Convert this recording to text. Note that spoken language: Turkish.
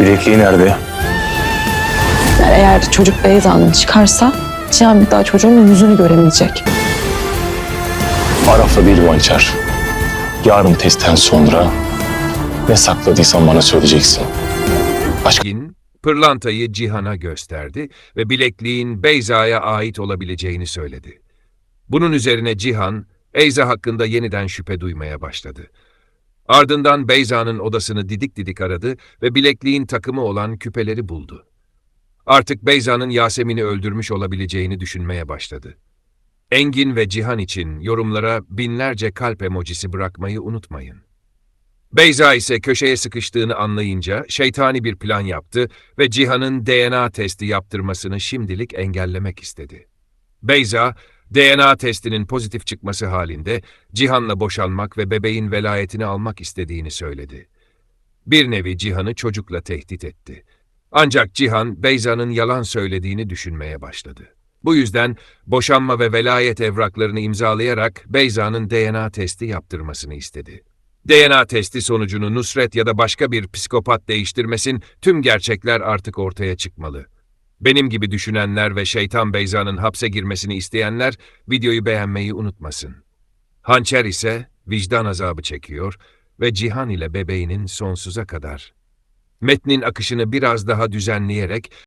Bilekliği nerede? Eğer çocuk Beyza'nın çıkarsa Cihan bir daha çocuğun yüzünü göremeyecek. Araf'la bir içer. Yarın testten sonra ne sakladıysan bana söyleyeceksin. Gin, pırlantayı Cihan'a gösterdi ve bilekliğin Beyza'ya ait olabileceğini söyledi. Bunun üzerine Cihan, Beyza hakkında yeniden şüphe duymaya başladı. Ardından Beyza'nın odasını didik didik aradı ve bilekliğin takımı olan küpeleri buldu. Artık Beyza'nın Yasemin'i öldürmüş olabileceğini düşünmeye başladı. Engin ve Cihan için yorumlara binlerce kalp emojisi bırakmayı unutmayın. Beyza ise köşeye sıkıştığını anlayınca şeytani bir plan yaptı ve Cihan'ın DNA testi yaptırmasını şimdilik engellemek istedi. Beyza, DNA testinin pozitif çıkması halinde Cihan'la boşanmak ve bebeğin velayetini almak istediğini söyledi. Bir nevi Cihan'ı çocukla tehdit etti. Ancak Cihan, Beyza'nın yalan söylediğini düşünmeye başladı. Bu yüzden boşanma ve velayet evraklarını imzalayarak Beyza'nın DNA testi yaptırmasını istedi. DNA testi sonucunu Nusret ya da başka bir psikopat değiştirmesin, tüm gerçekler artık ortaya çıkmalı. Benim gibi düşünenler ve şeytan Beyza'nın hapse girmesini isteyenler videoyu beğenmeyi unutmasın. Hançer ise vicdan azabı çekiyor ve Cihan ile bebeğinin sonsuza kadar. Metnin akışını biraz daha düzenleyerek